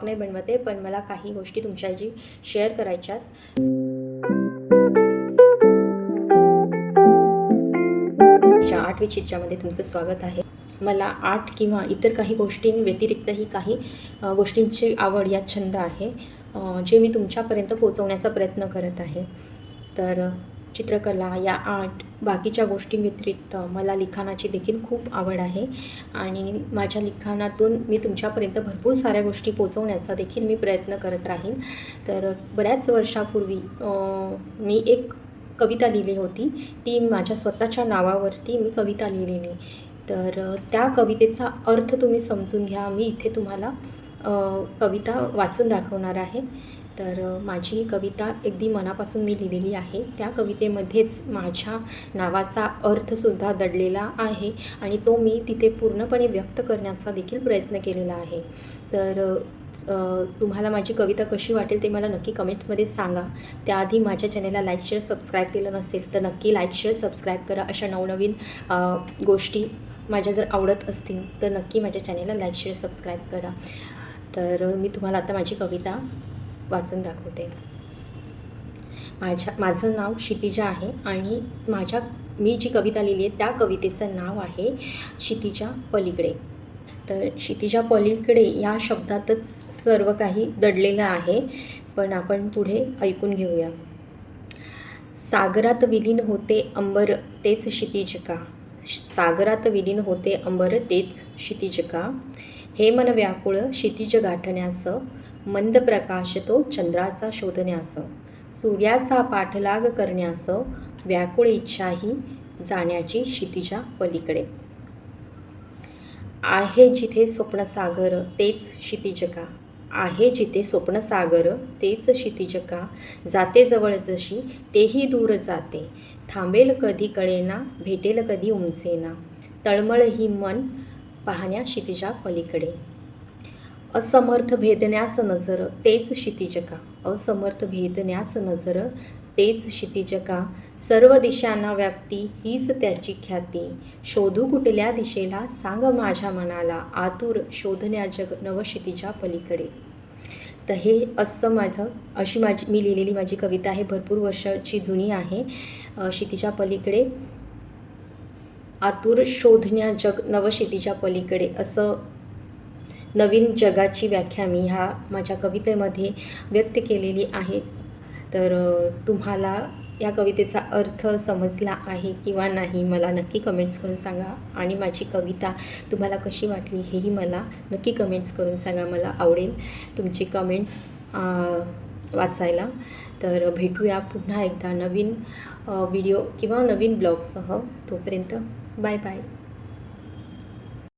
Blog नाही बनवते पण मला काही गोष्टी तुमच्याशी शेअर करायच्यात. आठवी चित्रामध्ये तुमचं स्वागत आहे. मला आर्ट किंवा इतर काही गोष्टींव्यतिरिक्तही काही गोष्टींची आवड या छंद आहे जे मी तुमच्यापर्यंत पोहोचवण्याचा प्रयत्न करत आहे. तर चित्रकला या आर्ट बाकीच्या गोष्टींव्यतिरिक्त मला लिखाणाची देखील खूप आवड आहे. आणि माझ्या लिखाणातून मी तुमच्यापर्यंत भरपूर साऱ्या गोष्टी पोचवण्याचा देखील मी प्रयत्न करत राहीन. तर बऱ्याच वर्षापूर्वी मी एक कविता लिहिली होती. ती माझ्या स्वतःच्या नावावरती मी कविता लिहिलेली. तर त्या कवितेचा अर्थ तुम्ही समजून घ्या. मी इथे तुम्हाला कविता वाचून दाखवणार आहे. तर माझी कविता अगदी मनापासून मी लिहिलेली आहे. त्या कवितेमध्येच माझ्या नावाचा अर्थसुद्धा दडलेला आहे आणि तो मी तिथे पूर्णपणे व्यक्त करण्याचा देखील प्रयत्न केलेला आहे. तर तुम्हाला माझी कविता कशी वाटेल ते मला नक्की कमेंट्समध्ये सांगा. त्याआधी माझ्या चॅनेलला लाईक शेअर सबस्क्राईब केलं नसेल तर नक्की लाईक शेअर सबस्क्राईब करा अशा नवनवीन गोष्टी माझ्या जर आवडत असतील तर नक्की माझ्या चॅनेलला लाईक शेअर सबस्क्राईब करा. तर मी तुम्हाला आता माझी कविता वाचून दाखवते. माझ्या माझं नाव क्षितिजा आहे आणि माझ्या मी जी कविता लिहिली आहे त्या कवितेचं नाव आहे क्षितिजा पलीकडे. तर क्षितिजा पलीकडे या शब्दातच सर्व काही दडलेलं आहे पण आपण पुढे ऐकून घेऊया. सागरात विलीन होते अंबर तेच क्षितिज का? सागरात विलीन होते अंबर तेच क्षितिज का हे मन व्याकुळ क्षितिज गाठण्यास मंद प्रकाश तो चंद्राचा शोधण्यास सूर्याचा पाठलाग करण्यास व्याकुळ इच्छाही जाण्याची क्षितिजा पलीकडे. आहे जिथे स्वप्नसागर तेच क्षितिज का आहे जिथे स्वप्नसागर तेच क्षितिजका जाते जवळ जशी तेही दूर जाते. थांबेल कधी कळेना भेटेल कधी उंचेना तळमळ ही मन पाहण्या क्षितिजा पलीकडे. असमर्थ भेदण्यास नजर तेच क्षितिजका असमर्थ भेदण्यास नजर तेच क्षितिजका सर्व दिशांना व्याप्ती हीच त्याची ख्याती. शोधू कुठल्या दिशेला सांग माझ्या मनाला आतुर शोधण्या जग नवक्षितिजा पलीकडे. तर हे असं माझं अशी माझी मी लिहिलेली माझी कविता आहे भरपूर वर्षाची जुनी आहे अ, क्षितिजा पलीकडे. आतुर शोधण्या जग नवक्षितिजा पलीकडे असं नवीन जगाची व्याख्या मी ह्या माझ्या कवितेमध्ये व्यक्त केलेली आहे. तर तुम्हाला या कवितेचा अर्थ समजला आहे किंवा नाही मला नक्की कमेंट्स करून सांगा आणि माझी कविता तुम्हाला कशी वाटली हेही मला नक्की कमेंट्स करून सांगा. मला आवडेल तुमचे कमेंट्स वाचायला. तर भेटूया पुन्हा एकदा नवीन व्हिडिओ किंवा नवीन ब्लॉगसह तोपर्यंत बाय बाय